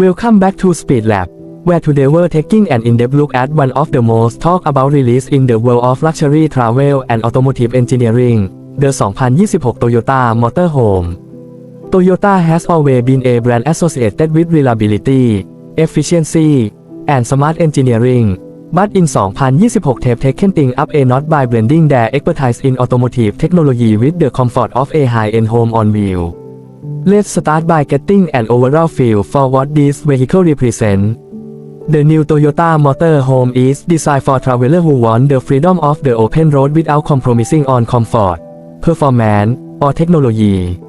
Welcome back to Speed Lab, where today we're taking an in-depth look at one of the most talked about release in the world of luxury travel and automotive engineering, the 2026 Toyota Motorhome. Toyota has always been a brand associated with reliability, efficiency, and smart engineering. But in 2026 they've taken things up a notch by blending their expertise in automotive technology with the comfort of a high-end home on wheel. Let's start by getting an overall feel for what this vehicle represents. The new Toyota Motorhome is designed for travelers who want the freedom of the open road without compromising on comfort, performance, or technology.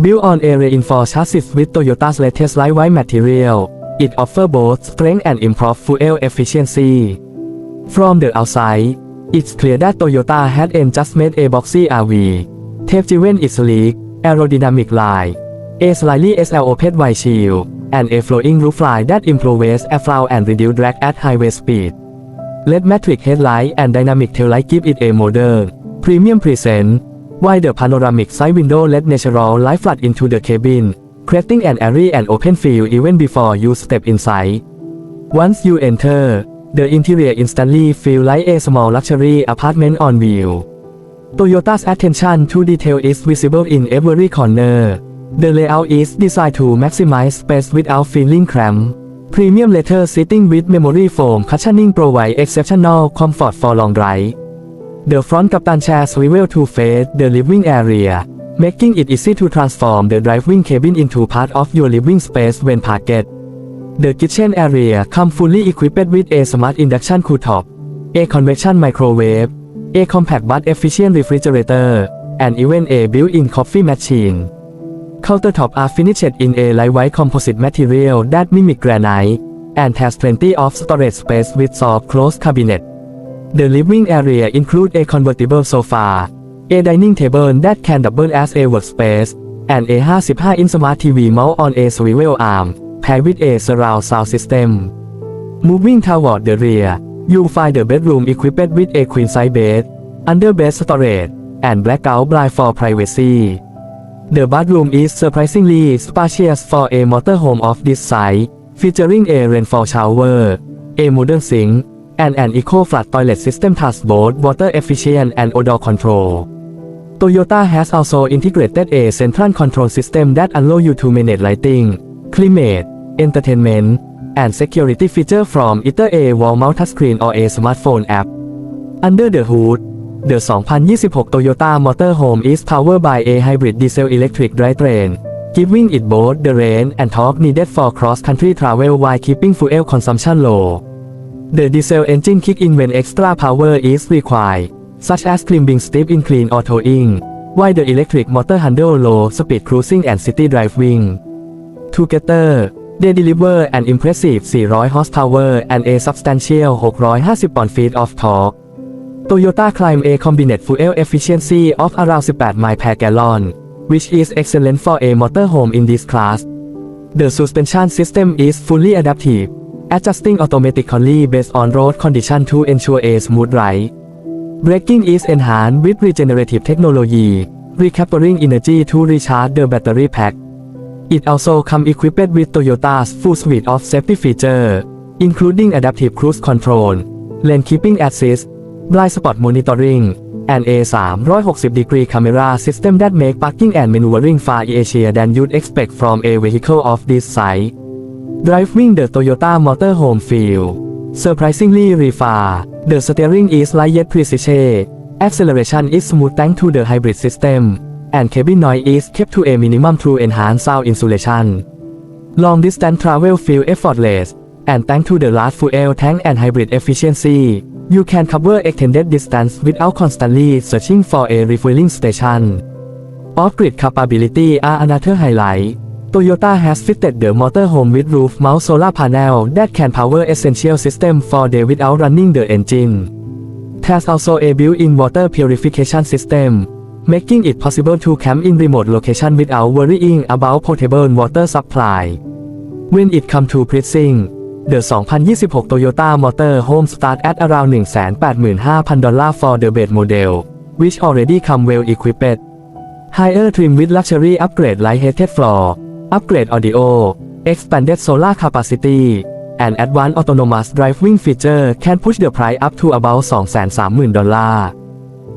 Built on a reinforced chassis with Toyota's latest lightweight material, it offers both strength and improved fuel efficiency. From the outside, it's clear that Toyota had just made a boxy RV. They've driven its sleek, aerodynamic line, a slightly SL open windshield, and a flowing roofline that improves airflow and reduce drag at highway speed. LED matrix headlight and dynamic tail taillight give it a modern, premium presence, while the panoramic side window let natural light flood into the cabin, creating an airy and open feel even before you step inside. Once you enter, the interior instantly feel like a small luxury apartment on wheel. Toyota's attention to detail is visible in every corner. The layout is designed to maximize space without feeling cramped. Premium leather seating with memory foam cushioning provide exceptional comfort for long drive. The front captain chair swivel to face the living area, making it easy to transform the driving cabin into part of your living space when parked. The kitchen area comes fully equipped with a smart induction cooktop, a convection microwave, a compact but efficient refrigerator, and even a built-in coffee machine. Countertop are finished in a lightweight composite material that mimic granite, and has plenty of storage space with soft closed cabinet. The living area includes a convertible sofa, a dining table that can double as a workspace, and a 55-inch smart TV mount on a swivel arm, paired with a surround sound system. Moving toward the rear, you'll find the bedroom equipped with a queen-size bed, underbed storage, and blackout blind for privacy. The bathroom is surprisingly spacious for a motorhome of this size, featuring a rainfall shower, a modern sink, and an eco-flush toilet system that's both water efficient and odor control. Toyota has also integrated a central control system that allows you to manage lighting, climate, entertainment, and security feature from either a wall-mount touchscreen or a smartphone app. Under the hood, the 2026 Toyota Motorhome is powered by a hybrid diesel-electric drivetrain, giving it both the range and torque needed for cross-country travel while keeping fuel consumption low. The diesel engine kick in when extra power is required, such as climbing steep incline or towing, while the electric motor handle low speed cruising and city driving. Together, they deliver an impressive 400 horsepower and a substantial 650 pound-feet of torque. Toyota climb a combined fuel efficiency of around 18 miles per gallon, which is excellent for a motorhome in this class. The suspension system is fully adaptive, adjusting automatically based on road condition to ensure a smooth ride. Braking is enhanced with regenerative technology, recapturing energy to recharge the battery pack. It also come equipped with Toyota's full suite of safety features, including adaptive cruise control, lane keeping assist, blind spot monitoring, and a 360-degree camera system that make parking and maneuvering far easier than you'd expect from a vehicle of this size. Driving the Toyota Motorhome feel surprisingly refined. The steering is light yet precise. Acceleration is smooth thanks to the hybrid system, and cabin noise is kept to a minimum through enhanced sound insulation. Long distance travel feel effortless, and thanks to the large fuel tank and hybrid efficiency, you can cover extended distance without constantly searching for a refueling station. Off-grid capability are another highlight. Toyota has fitted the motorhome with roof-mount solar panel that can power essential system for day without running the engine. There's also a built-in water purification system, making it possible to camp in remote location without worrying about potable water supply. When it comes to pricing, the 2026 Toyota Motorhome start at around 185,000 dollar for the base model, which already come well equipped. Higher trim with luxury upgrade like heated floor, upgrade audio, expanded solar capacity and advanced autonomous driving feature can push the price up to about 230,000ด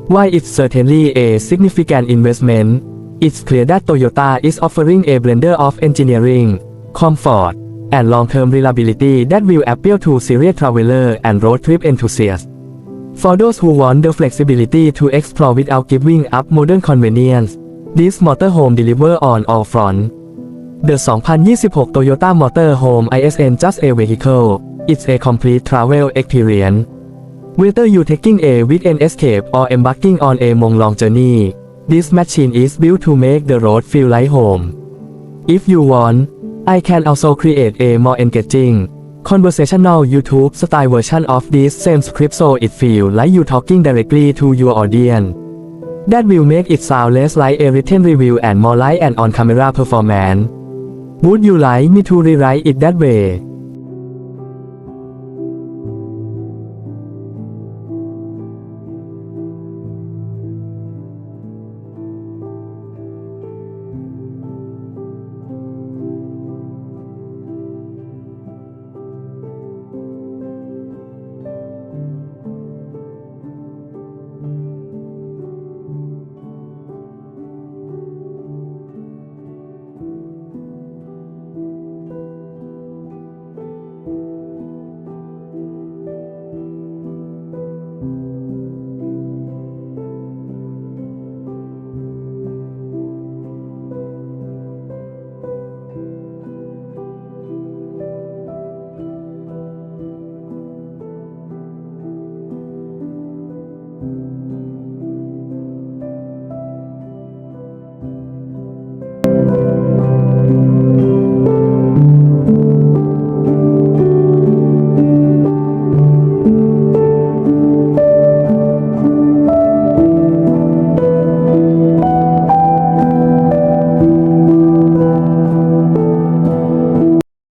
Why it's certainly a significant investment. It's clear that Toyota is offering a blender of engineering, comfort, and long-term reliability that will appeal to serious traveler and road trip enthusiasts. For those who want the flexibility to explore without giving up modern convenience, this motorhome delivers on all fronts. The 2026 Toyota Motorhome ISN just a vehicle. It's a complete travel experience. Whether you taking a weekend escape or embarking on a month-long journey, this machine is built to make the road feel like home. If you want, I can also create a more engaging, conversational YouTube style version of this same script so it feel like you talking directly to your audience. That will make it sound less like a written review and more like an on-camera performance. Would you like me to rewrite it that way?